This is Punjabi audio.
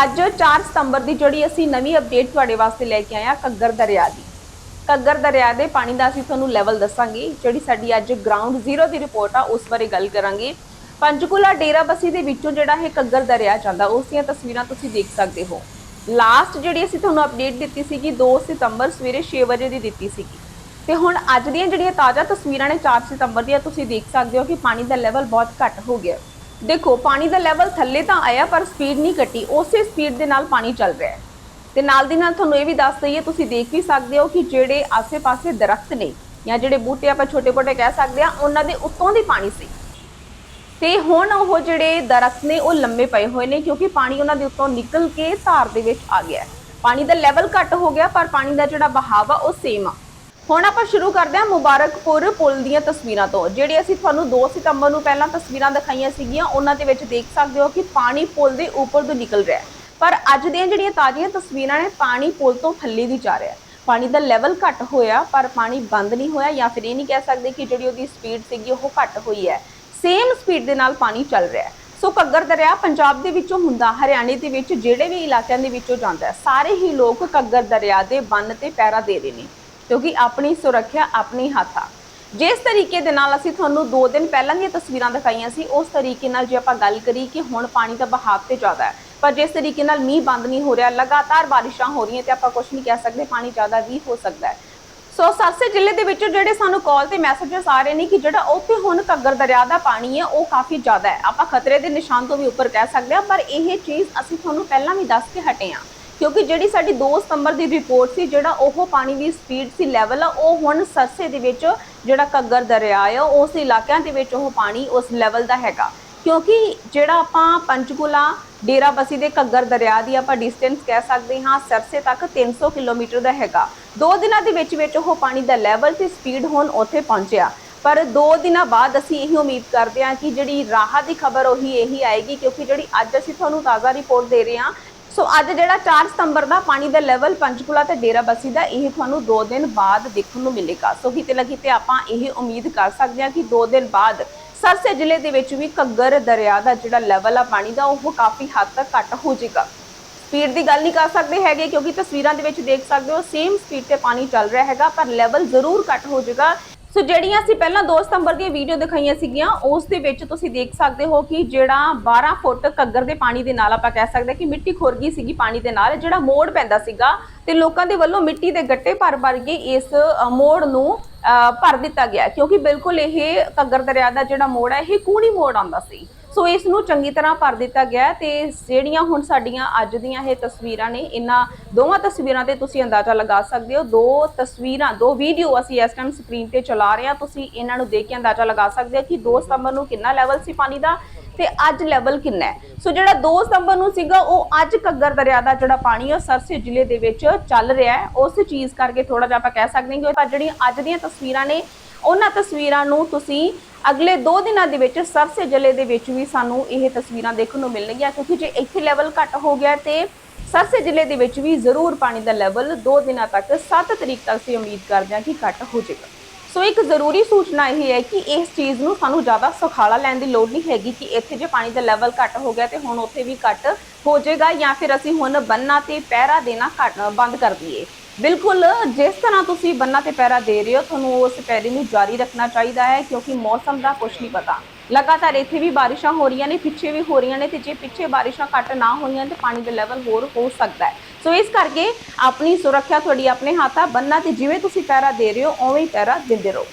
ਅੱਜ 4 ਸਤੰਬਰ ਦੀ ਜਿਹੜੀ ਅਸੀਂ ਨਵੀਂ ਅਪਡੇਟ ਤੁਹਾਡੇ ਵਾਸਤੇ ਲੈ ਕੇ ਆਏ ਹਾਂ ਕੱਗਰ ਦਰਿਆ ਦੀ। ਕੱਗਰ ਦਰਿਆ ਦੇ ਪਾਣੀ ਦਾ ਅਸੀਂ ਤੁਹਾਨੂੰ ਲੈਵਲ ਦੱਸਾਂਗੇ, ਜਿਹੜੀ ਸਾਡੀ ਅੱਜ ਗਰਾਊਂਡ ਜ਼ੀਰੋ ਦੀ ਰਿਪੋਰਟ ਆ, ਉਸ ਬਾਰੇ ਗੱਲ ਕਰਾਂਗੇ। ਪੰਚਕੂਲਾ ਡੇਰਾ ਬਸੀ ਦੇ ਵਿੱਚੋਂ ਜਿਹੜਾ ਇਹ ਕੱਗਰ ਦਰਿਆ ਜਾਂਦਾ, ਉਸ ਦੀਆਂ ਤਸਵੀਰਾਂ ਤੁਸੀਂ ਦੇਖ ਸਕਦੇ ਹੋ। ਲਾਸਟ ਜਿਹੜੀ ਅਸੀਂ ਤੁਹਾਨੂੰ ਅਪਡੇਟ ਦਿੱਤੀ ਸੀਗੀ 2 ਸਤੰਬਰ ਸਵੇਰੇ 6 ਵਜੇ ਦੀ ਦਿੱਤੀ ਸੀਗੀ। ਤੇ ਹੁਣ ਅੱਜ ਦੀਆਂ ਜਿਹੜੀਆਂ ਤਾਜ਼ਾ ਤਸਵੀਰਾਂ ਨੇ 4 ਸਤੰਬਰ ਦੀਆਂ, ਤੁਸੀਂ ਦੇਖ ਸਕਦੇ ਹੋ ਕਿ ਪਾਣੀ ਦਾ ਲੈਵਲ ਬਹੁਤ ਘੱਟ ਹੋ ਗਿਆ। ਦੇਖੋ, ਪਾਣੀ ਦਾ ਲੈਵਲ ਥੱਲੇ ਤਾਂ ਆਇਆ, ਪਰ ਸਪੀਡ ਨਹੀਂ ਘਟੀ। ਉਸੇ ਸਪੀਡ ਦੇ ਨਾਲ ਪਾਣੀ ਚੱਲ ਰਿਹਾ ਹੈ। ਤੇ ਨਾਲ ਦੀ ਨਾਲ ਤੁਹਾਨੂੰ ਇਹ ਵੀ ਦੱਸ ਦਈਏ, ਤੁਸੀਂ ਦੇਖ ਵੀ ਸਕਦੇ ਹੋ ਕਿ ਜਿਹੜੇ ਆਸੇ-ਪਾਸੇ ਦਰਖਤ ਨੇ, ਜਾਂ ਜਿਹੜੇ ਬੂਟੇ ਆਪਾਂ ਛੋਟੇ-ਛੋਟੇ ਕਹਿ ਸਕਦੇ ਆ ਉਹਨਾਂ ਦੇ ਉੱਤੋਂ ਦੀ ਪਾਣੀ ਸੀ। ਤੇ ਹੁਣ ਉਹ ਜਿਹੜੇ ਦਰਖਤ ਨੇ, ਉਹ ਲੰਮੇ ਪਏ ਹੋਏ ਨੇ, ਕਿਉਂਕਿ ਪਾਣੀ ਉਹਨਾਂ ਦੇ ਉੱਤੋਂ ਨਿਕਲ ਕੇ ਧਾਰ ਦੇ ਵਿੱਚ ਆ ਗਿਆ ਪਾਣੀ ਦਾ ਲੈਵਲ ਘੱਟ ਹੋ ਗਿਆ, ਪਰ ਪਾਣੀ ਦਾ ਜਿਹੜਾ ਬਹਾਵ ਆ ਉਹ ਸੇਮ ਆ। ਹੁਣ ਆਪਾਂ ਸ਼ੁਰੂ ਕਰਦੇ ਹਾਂ ਮੁਬਾਰਕਪੁਰ ਪੁਲ ਦੀਆਂ ਤਸਵੀਰਾਂ ਤੋਂ। ਜਿਹੜੇ ਅਸੀਂ ਤੁਹਾਨੂੰ 2 ਸਤੰਬਰ ਨੂੰ ਪਹਿਲਾਂ ਤਸਵੀਰਾਂ ਦਿਖਾਈਆਂ ਸੀਗੀਆਂ, ਉਹਨਾਂ ਦੇ ਵਿੱਚ ਦੇਖ ਸਕਦੇ ਹੋ ਕਿ ਪਾਣੀ ਪੁਲ ਦੇ ਉੱਪਰ ਤੋਂ ਨਿਕਲ ਰਿਹਾ ਹੈ। ਪਰ ਅੱਜ ਦੀਆਂ ਜਿਹੜੀਆਂ ਤਾਜ਼ੀਆਂ ਤਸਵੀਰਾਂ ਨੇ, ਪਾਣੀ ਪੁਲ ਤੋਂ ਥੱਲੇ ਦੀ ਜਾ ਰਿਹਾ ਹੈ। ਪਾਣੀ ਦਾ ਲੈਵਲ ਘੱਟ ਹੋਇਆ, ਪਰ ਪਾਣੀ ਬੰਦ ਨਹੀਂ ਹੋਇਆ, ਜਾਂ ਫਿਰ ਇਹ ਨਹੀਂ ਕਹਿ ਸਕਦੇ ਕਿ ਜਿਹੜੀ ਉਹਦੀ ਸਪੀਡ ਸੀਗੀ ਉਹ ਘੱਟ ਹੋਈ ਹੈ। ਸੇਮ ਸਪੀਡ ਦੇ ਨਾਲ ਪਾਣੀ ਚੱਲ ਰਿਹਾ ਹੈ। ਸੋ ਕੱਗਰ ਦਰਿਆ ਪੰਜਾਬ ਦੇ ਵਿੱਚੋਂ ਹੁੰਦਾ, ਹਰਿਆਣੇ ਦੇ ਵਿੱਚ, ਜਿਹੜੇ ਵੀ ਇਲਾਕਿਆਂ ਦੇ ਵਿੱਚੋਂ ਜਾਂਦਾ ਸਾਰੇ ਹੀ ਲੋਕ ਕੱਗਰ ਦਰਿਆ ਦੇ ਬੰਨ ਤੇ ਪੈਰਾ ਦੇ ਰਹੇ ਨੇ। ਕਿਉਂਕਿ ਆਪਣੀ ਸੁਰੱਖਿਆ ਆਪਣੇ ਹੱਥ। ਆ ਜਿਸ ਤਰੀਕੇ ਦੇ ਨਾਲ ਅਸੀਂ ਤੁਹਾਨੂੰ 2 ਦਿਨ ਪਹਿਲਾਂ ਦੀਆਂ ਤਸਵੀਰਾਂ ਦਿਖਾਈਆਂ ਸੀ, ਉਸ ਤਰੀਕੇ ਨਾਲ ਜੇ ਆਪਾਂ ਗੱਲ ਕਰੀ ਕਿ ਹੁਣ ਪਾਣੀ ਦਾ ਬਹਾਵ ਤੇ ਜ਼ਿਆਦਾ ਹੈ, ਪਰ ਜਿਸ ਤਰੀਕੇ ਨਾਲ ਮੀਂਹ ਬੰਦ ਨਹੀਂ ਹੋ ਰਿਹਾ, ਲਗਾਤਾਰ ਬਾਰਿਸ਼ਾਂ ਹੋ ਰਹੀਆਂ ਤੇ ਆਪਾਂ ਕੁਝ ਨਹੀਂ ਕਹਿ ਸਕਦੇ, ਪਾਣੀ ਜ਼ਿਆਦਾ ਵੀ ਹੋ ਸਕਦਾ ਹੈ। ਸੋ ਸਰਸੇ ਜ਼ਿਲ੍ਹੇ ਦੇ ਵਿੱਚ ਜਿਹੜੇ ਸਾਨੂੰ ਕਾਲ ਤੇ ਮੈਸੇजेस ਆ ਰਹੇ ਨੇ ਕਿ ਜਿਹੜਾ ਉੱਥੇ ਹੁਣ ਘੱਗਰ ਦਰਿਆ ਦਾ ਪਾਣੀ ਹੈ, ਉਹ ਕਾਫੀ ਜ਼ਿਆਦਾ ਹੈ। ਆਪਾਂ ਖਤਰੇ ਦੇ ਨਿਸ਼ਾਨ ਤੋਂ ਵੀ ਉੱਪਰ ਕਹਿ ਸਕਦੇ ਹਾਂ, ਪਰ ਇਹ ਚੀਜ਼ ਅਸੀਂ ਤੁਹਾਨੂੰ ਪਹਿਲਾਂ ਵੀ ਦੱਸ ਕੇ ਹਟੇ ਹਾਂ। ਕਿਉਂਕਿ ਜਿਹੜੀ ਸਾਡੀ 2 ਸਤੰਬਰ ਦੀ ਰਿਪੋਰਟ ਸੀ, ਜਿਹੜਾ ਉਹ ਪਾਣੀ ਦੀ ਸਪੀਡ ਸੀ ਲੈਵਲ ਆ, ਉਹ ਹੁਣ ਸਰਸੇ ਦੇ ਵਿੱਚ ਜਿਹੜਾ ਕੱਗਰ ਦਰਿਆ ਆ, ਉਸ ਇਲਾਕਿਆਂ ਦੇ ਵਿੱਚ ਉਹ ਪਾਣੀ ਉਸ ਲੈਵਲ ਦਾ ਹੈਗਾ। ਕਿਉਂਕਿ ਜਿਹੜਾ ਆਪਾਂ ਪੰਚਕੂਲਾ ਡੇਰਾ ਬਸੀ ਦੇ ਕੱਗਰ ਦਰਿਆ ਦੀ ਆਪਾਂ ਡਿਸਟੈਂਸ ਕਹਿ ਸਕਦੇ ਹਾਂ, ਸਰਸੇ ਤੱਕ 300 ਕਿਲੋਮੀਟਰ ਦਾ ਹੈਗਾ। ਦੋ ਦਿਨਾਂ ਦੇ ਵਿੱਚ ਵਿੱਚ ਉਹ ਪਾਣੀ ਦਾ ਲੈਵਲ ਤੇ ਸਪੀਡ ਹੁਣ ਉੱਥੇ ਪਹੁੰਚਿਆ। ਪਰ ਦੋ ਦਿਨਾਂ ਬਾਅਦ ਅਸੀਂ ਇਹੀ ਉਮੀਦ ਕਰਦੇ ਹਾਂ ਕਿ ਜਿਹੜੀ ਰਾਹਤ ਦੀ ਖਬਰ ਉਹੀ ਇਹੀ ਆਏਗੀ, ਕਿਉਂਕਿ ਜਿਹੜੀ ਅੱਜ ਅਸੀਂ ਤੁਹਾਨੂੰ ਤਾਜ਼ਾ ਰਿਪੋਰਟ ਦੇ ਰਹੇ ਹਾਂ ਸੋ ਅੱਜ ਜਿਹੜਾ 4 ਸਤੰਬਰ ਦਾ ਪਾਣੀ ਦਾ ਲੈਵਲ ਪੰਚਕੂਲਾ ਤੇ ਡੇਰਾ ਬਸੀ ਦਾ, ਇਹ ਤੁਹਾਨੂੰ 2 ਦਿਨ ਬਾਅਦ ਦੇਖਣ ਨੂੰ ਮਿਲੇਗਾ। ਸੋ ਕਿਤੇ ਨਾ ਕਿਤੇ ਆਪਾਂ ਇਹ ਉਮੀਦ ਕਰ ਸਕਦੇ ਹਾਂ ਕਿ 2 ਦਿਨ ਬਾਅਦ ਸਰਸੇ ਜ਼ਿਲ੍ਹੇ ਦੇ ਵਿੱਚ ਵੀ ਘੱਗਰ ਦਰਿਆ ਦਾ ਜਿਹੜਾ ਲੈਵਲ ਆ ਪਾਣੀ ਦਾ, ਉਹ ਕਾਫੀ ਹੱਦ ਤੱਕ ਘੱਟ ਹੋ ਜਾਏਗਾ। ਸਪੀਡ ਦੀ ਗੱਲ ਨਹੀਂ ਕਰ ਸਕਦੇ ਹੈਗੇ, ਕਿਉਂਕਿ ਤਸਵੀਰਾਂ ਦੇ ਵਿੱਚ ਦੇਖ ਸਕਦੇ ਹੋ ਸੇਮ ਸਪੀਡ ਤੇ ਪਾਣੀ ਚੱਲ ਰਿਹਾ ਹੈਗਾ, ਪਰ ਲੈਵਲ ਜ਼ਰੂਰ ਘੱਟ ਹੋ ਜਾਏਗਾ। ਸੋ ਜਿਹੜੀਆਂ ਅਸੀਂ ਪਹਿਲਾਂ 2 ਸਤੰਬਰ ਦੀਆਂ ਵੀਡੀਓ ਦਿਖਾਈਆਂ ਸੀਗੀਆਂ, ਉਸ ਦੇ ਵਿੱਚ ਤੁਸੀਂ ਦੇਖ ਸਕਦੇ ਹੋ ਕਿ ਜਿਹੜਾ 12 ਫੁੱਟ ਕੱਗਰ ਦੇ ਪਾਣੀ ਦੇ ਨਾਲ ਆਪਾਂ ਕਹਿ ਸਕਦੇ ਹਾਂ ਕਿ ਮਿੱਟੀ ਖੁਰ ਗਈ ਸੀਗੀ ਪਾਣੀ ਦੇ ਨਾਲ, ਜਿਹੜਾ ਮੋੜ ਪੈਂਦਾ ਸੀਗਾ ਤੇ ਲੋਕਾਂ ਦੇ ਵੱਲੋਂ ਮਿੱਟੀ ਦੇ ਗੱਟੇ ਭਰ ਭਰ ਕੇ ਇਸ ਮੋੜ ਨੂੰ ਭਰ ਦਿੱਤਾ ਗਿਆ। ਕਿਉਂਕਿ ਬਿਲਕੁਲ ਇਹ ਕੱਗਰ ਦਰਿਆ ਦਾ ਜਿਹੜਾ ਮੋੜ ਹੈ, ਇਹ ਕੂਣੀ ਮੋੜ ਆਉਂਦਾ ਸੀ। ਸੋ ਇਸ ਨੂੰ ਚੰਗੀ ਤਰ੍ਹਾਂ ਭਰ ਦਿੱਤਾ ਗਿਆ ਹੈ ਤੇ ਜਿਹੜੀਆਂ ਹੁਣ ਸਾਡੀਆਂ ਅੱਜ ਦੀਆਂ ਇਹ ਤਸਵੀਰਾਂ ਨੇ ਇਹਨਾਂ ਦੋਵਾਂ ਤਸਵੀਰਾਂ ਤੇ ਤੁਸੀਂ ਅੰਦਾਜ਼ਾ ਲਗਾ ਸਕਦੇ ਹੋ। ਦੋ ਤਸਵੀਰਾਂ, ਦੋ ਵੀਡੀਓ ਅਸੀਂ ਇਸ ਟਾਈਮ ਸਕਰੀਨ ਤੇ ਚਲਾ ਰਹੇ ਹਾਂ। ਤੁਸੀਂ ਇਹਨਾਂ ਨੂੰ ਦੇਖ ਕੇ ਅੰਦਾਜ਼ਾ ਲਗਾ ਸਕਦੇ ਹੋ ਕਿ 2 ਸਤੰਬਰ ਨੂੰ ਕਿੰਨਾ ਲੈਵਲ ਸੀ ਪਾਣੀ ਦਾ ਤੇ ਅੱਜ ਲੈਵਲ ਕਿੰਨਾ ਹੈ? ਸੋ ਜਿਹੜਾ 2 ਸਤੰਬਰ ਨੂੰ ਸੀਗਾ, ਉਹ ਅੱਜ ਘੱਗਰ ਦਰਿਆ ਦਾ ਜਿਹੜਾ ਪਾਣੀ ਹੈ ਸਰਸੇ ਜ਼ਿਲ੍ਹੇ ਦੇ ਵਿੱਚ ਚੱਲ ਰਿਹਾ ਹੈ। ਉਸ ਚੀਜ਼ ਕਰਕੇ ਥੋੜਾ ਜਿਹਾ ਆਪਾਂ ਕਹਿ ਸਕਦੇ ਹਾਂ ਕਿ ਪਰ ਜਿਹੜੀਆਂ ਅੱਜ ਦੀਆਂ ਤਸਵੀਰਾਂ ਨੇ, ਉਹਨਾਂ ਤਸਵੀਰਾਂ ਨੂੰ ਤੁਸੀਂ ਅਗਲੇ 2 ਦਿਨਾਂ ਦੇ ਵਿੱਚ ਸਰਸੇ ਜ਼ਿਲ੍ਹੇ ਦੇ ਵਿੱਚ ਵੀ ਸਾਨੂੰ ਇਹ ਤਸਵੀਰਾਂ ਦੇਖਣ ਨੂੰ ਮਿਲਣਗੀਆਂ, ਕਿਉਂਕਿ ਜੇ ਇੱਥੇ ਲੈਵਲ ਘੱਟ ਹੋ ਗਿਆ ਤੇ ਸਰਸੇ ਜ਼ਿਲ੍ਹੇ ਦੇ ਵਿੱਚ ਵੀ ਜ਼ਰੂਰ ਪਾਣੀ ਦਾ ਲੈਵਲ 2 ਦਿਨਾਂ ਤੱਕ 7 ਤਰੀਕ ਤੱਕ ਅਸੀਂ ਉਮੀਦ ਕਰਦੇ ਹਾਂ ਕਿ ਘੱਟ ਹੋ ਜਾਏਗਾ ਸੋ ਇੱਕ ਜ਼ਰੂਰੀ ਸੂਚਨਾ ਇਹ ਹੈ ਕਿ ਇਸ ਚੀਜ਼ ਨੂੰ ਸਾਨੂੰ ਜ਼ਿਆਦਾ ਸੁਖਾਲਾ ਲੈਣ ਦੀ ਲੋੜ ਨਹੀਂ ਹੈਗੀ ਕਿ ਇੱਥੇ ਜੇ ਪਾਣੀ ਦਾ ਲੈਵਲ ਘੱਟ ਹੋ ਗਿਆ ਤੇ ਹੁਣ ਉੱਥੇ ਵੀ ਘੱਟ ਹੋ ਜਾਏਗਾ ਜਾਂ ਫਿਰ ਅਸੀਂ ਹੁਣ ਬੰਨਾ ਤੇ ਪਹਿਰਾ ਦੇਣਾ ਘੱਟ, ਬੰਦ ਕਰ ਦਈਏ। ਬਿਲਕੁਲ, ਜਿਸ ਤਰ੍ਹਾਂ ਤੁਸੀਂ ਬੰਨਾ ਤੇ ਪਹਿਰਾ ਦੇ ਰਹੇ ਹੋ, ਤੁਹਾਨੂੰ ਉਸ ਪੈਰੇ ਨੂੰ ਜਾਰੀ ਰੱਖਣਾ ਚਾਹੀਦਾ ਹੈ ਕਿਉਂਕਿ ਮੌਸਮ ਦਾ ਕੁਝ ਨਹੀਂ ਪਤਾ। ਲਗਾਤਾਰ ਇੱਥੇ ਵੀ ਬਾਰਿਸ਼ਾਂ ਹੋ ਰਹੀਆਂ ਨੇ, ਪਿੱਛੇ ਵੀ ਹੋ ਰਹੀਆਂ ਨੇ ਤੇ ਜੇ ਪਿੱਛੇ ਬਾਰਿਸ਼ਾਂ ਘੱਟ ਨਾ ਹੋਈਆਂ ਤੇ ਪਾਣੀ ਦਾ ਲੈਵਲ ਹੋਰ ਹੋ ਸਕਦਾ ਹੈ। ਸੋ ਇਸ ਕਰਕੇ ਆਪਣੀ ਸੁਰੱਖਿਆ ਤੁਹਾਡੀ ਆਪਣੇ ਹੱਥ ਆ ਬੰਨਾ ਤੇ ਜਿਵੇਂ ਤੁਸੀਂ ਪਹਿਰਾ ਦੇ ਰਹੇ ਹੋ, ਉਵੇਂ ਹੀ ਪਹਿਰਾ ਦਿੰਦੇ ਰਹੋ।